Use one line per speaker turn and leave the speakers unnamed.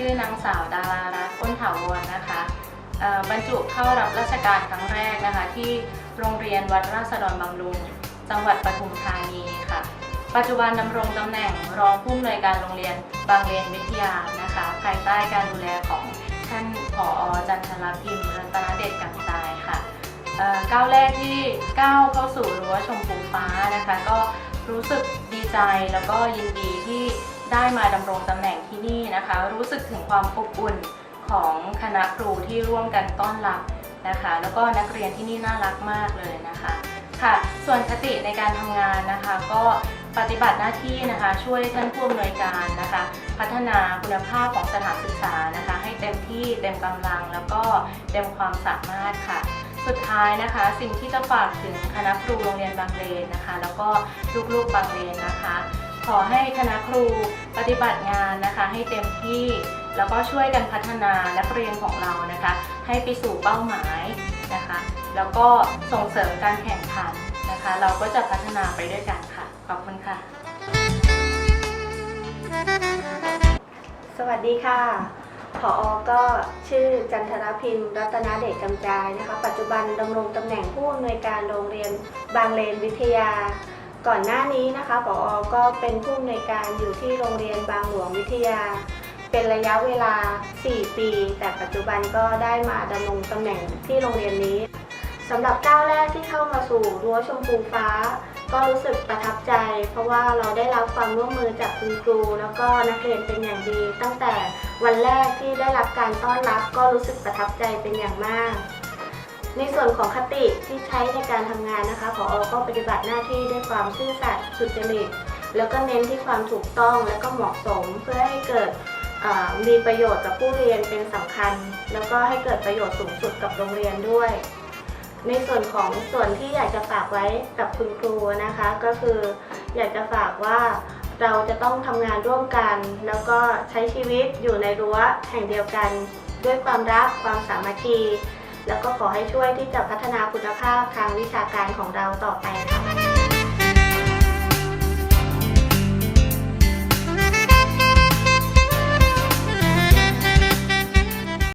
ชื่อนางสาวดารารัตน์ก้นถาวรนะคะบรรจุเข้ารับราชการครั้งแรกนะคะ ที่โรงเรียนวัดราษฎรบำรุง จังหวัดปทุมธานีค่ะ ปัจจุบันดำรงตำแหน่งรองผู้อำนวยการโรงเรียนบางเลนวิทยานะคะ ภายใต้การดูแลของท่านผอจันทรพิมพ์รัตนเดชกังตายค่ะก้าวแรกที่ก้าวเข้าสู่รั้วชมพูฟ้านะคะ ก็รู้สึกดีใจแล้วก็ยินดีที่ ได้มาดำรงตำแหน่งที่นี่นะคะ รู้สึกถึงความอบอุ่นของคณะครูที่ร่วมกันต้อนรับนะคะ แล้วก็นักเรียนที่นี่น่ารักมากเลยนะคะค่ะ ส่วนคติในการทำงานนะคะ ก็ปฏิบัติหน้าที่นะคะ ช่วยท่านผู้อำนวยการนะคะ พัฒนาคุณภาพของสถานศึกษานะคะ ให้เต็มที่เต็มกำลังแล้วก็เต็มความสามารถค่ะ สุดท้ายนะคะ สิ่งที่จะฝากถึงคณะครูโรงเรียนบางเลนนะคะ แล้วก็ลูกๆบางเลนนะคะ ขอให้คณะครูปฏิบัติงานนะคะ ให้เต็มที่แล้วก็ช่วยกันพัฒนานักเรียนของเรานะคะ ให้ไปสู่เป้าหมายนะคะ แล้วก็ส่งเสริมการแข่งขันนะคะ เราก็จะพัฒนาไปด้วยกันค่ะ ขอบคุณค่ะ
สวัสดีค่ะผออก็ชื่อจันทรพิมรัตนเดชกำจายนะคะ ปัจจุบันดำรงตำแหน่งผู้อำนวยการโรงเรียนบางเลนวิทยา ก่อนหน้านี้นะคะผอก็เป็นผู้อำนวยการอยู่ที่โรงเรียนบางหลวงวิทยา เป็นระยะเวลา 4 ปี แต่ปัจจุบันก็ได้มาดำรงตำแหน่งที่โรงเรียนนี้สำหรับก้าวแรกที่เข้ามาสู่รั้วชมพูฟ้า ก็รู้สึกประทับใจ เพราะว่าเราได้รับความร่วมมือจากคุณครู แล้วก็นักเรียนเป็นอย่างดี ตั้งแต่วันแรกที่ได้รับการต้อนรับก็รู้สึกประทับใจเป็นอย่างมาก ในส่วนของคติที่ใช้ในการทำงานนะคะผอก็ปฏิบัติหน้าที่ด้วยความซื่อสัตย์สุจริตแล้วก็เน้นที่ความถูกต้องและก็เหมาะสมเพื่อให้เกิดมีประโยชน์กับผู้เรียนเป็นสำคัญ แล้วก็ให้เกิดประโยชน์สูงสุดกับโรงเรียนด้วย ในส่วนของส่วนที่อยากจะฝากไว้กับคุณครูนะคะ ก็คืออยากจะฝากว่าเราจะต้องทำงานร่วมกัน แล้วก็ใช้ชีวิตอยู่ในรั้วแห่งเดียวกัน ด้วยความรักความสามัคคี แล้วก็ขอให้ช่วยที่จะพัฒนาคุณภาพทางวิชาการของเราต่อไปค่ะ